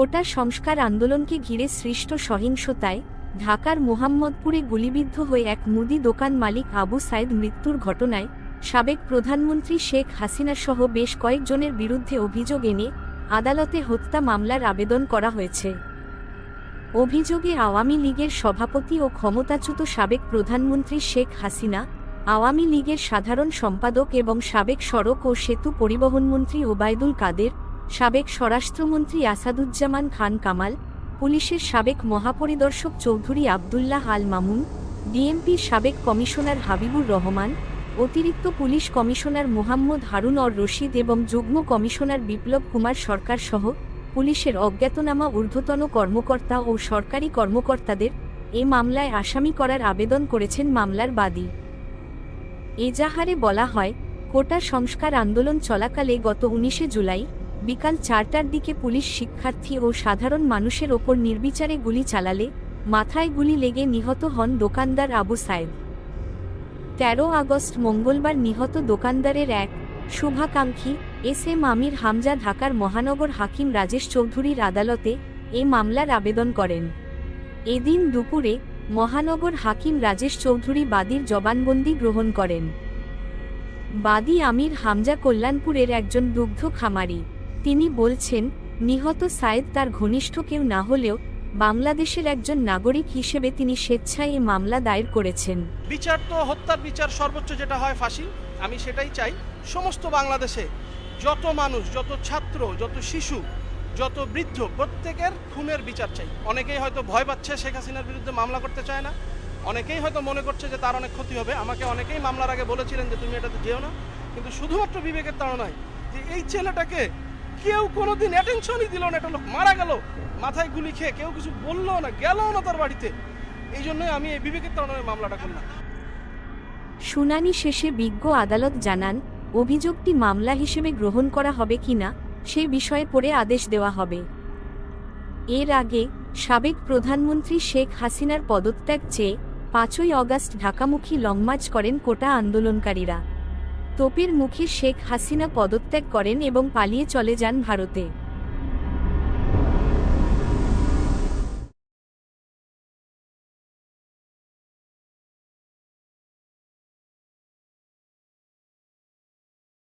কোটা সংস্কার আন্দোলনকে ঘিরে সৃষ্ট সহিংসতায় ঢাকার মোহাম্মদপুরে গুলিবিদ্ধ হয়ে এক মুদি দোকান মালিক আবু সাইদ মৃত্যুর ঘটনায় সাবেক প্রধানমন্ত্রী শেখ হাসিনা সহ বেশ কয়েকজনের বিরুদ্ধে অভিযোগ এনে আদালতে হত্যা মামলার আবেদন করা হয়েছে। অভিযোগে আওয়ামী লীগের সভাপতি ও ক্ষমতাচ্যুত সাবেক প্রধানমন্ত্রী শেখ হাসিনা, আওয়ামী লীগের সাধারণ সম্পাদক এবং সাবেক সড়ক ও সেতু পরিবহনমন্ত্রী ওবায়দুল কাদের সাবেক স্বরাষ্ট্রমন্ত্রী আসাদুজ্জামান খান কামাল, পুলিশের সাবেক মহাপরিদর্শক চৌধুরী আবদুল্লাহ আল মামুন, ডিএমপির সাবেক কমিশনার হাবিবুর রহমান, অতিরিক্ত police commissioner Mohammad Harun or Rashid এবং যুগ্ম কমিশনার বিপ্লব কুমার সরকার সহ পুলিশের অজ্ঞাতনামা ঊর্ধ্বতন কর্মকর্তা ও সরকারি কর্মকর্তাদের এ মামলায় আসামি করার আবেদন করেছেন মামলার বাদী। এজাহারে বলা হয়, কোটা সংস্কার আন্দোলন চলাকালে গত উনিশে জুলাই বিকাল চারটার দিকে পুলিশ শিক্ষার্থী ও সাধারণ মানুষের ওপর নির্বিচারে গুলি চালালে, মাথায় গুলি লেগে নিহত হন দোকানদার আবু সাইদ তেরো আগস্ট মঙ্গলবার নিহত দোকানদারের এক শুভাকাঙ্ক্ষী, এস এম আমির হামজা ঢাকার মহানগর হাকিম রাজেশ চৌধুরীর আদালতে এ মামলার আবেদন করেন। এদিন দুপুরে মহানগর হাকিম রাজেশ চৌধুরী বাদীর জবানবন্দি গ্রহণ করেন। বাদী আমির হামজা কল্যাণপুরের একজন দুগ্ধ খামারি। তিনি বলছেন, নিহত সায়েদ তার ঘনিষ্ঠ কেউ না হলেও বাংলাদেশের একজন নাগরিক হিসেবে তিনি স্বেচ্ছায় এই মামলা দায়ের করেছেন। বিচার তো, হত্যার বিচার সর্বোচ্চ যেটা হয় ফাঁসি, আমি সেটাই চাই। সমস্ত বাংলাদেশে যত মানুষ, যত ছাত্র, যত শিশু, যত বৃদ্ধ, প্রত্যেকের খুনের বিচার চাই। অনেকেই হয়তো ভয় পাচ্ছে শেখ হাসিনার বিরুদ্ধে মামলা করতে চায় না। অনেকেই হয়তো মনে করছে যে তার অনেক ক্ষতি হবে। আমাকে অনেকেই মামলার আগে বলেছিলেন যে তুমি এটাতে যেও না। কিন্তু শুধুমাত্র বিবেকের তাড়নায় যে এই ছেলেটাকে কেউ কোনোদিন অ্যাটেনশনই দিল না, একটা লোক মারা গেল, মাথায় গুলি খেয়ে কেউ কিছু বলল না গেলও না তার বাড়িতে। এই জন্যই আমি এই বিবেকের তাড়নায় মামলাটা করলাম। শুনানি শেষে বিজ্ঞ আদালত জানান, অভিযোগটি মামলা হিসেবে গ্রহণ করা হবে কিনা সে বিষয়ে পরে আদেশ দেওয়া হবে। এর আগে, সাবেক প্রধানমন্ত্রী শেখ হাসিনার পদত্যাগ চেয়ে পাঁচই অগাস্ট ঢাকামুখী লংমার্চ করেন কোটা আন্দোলনকারীরা। তোপের মুখে শেখ হাসিনা পদত্যাগ করেন এবং পালিয়ে চলে যান ভারতে।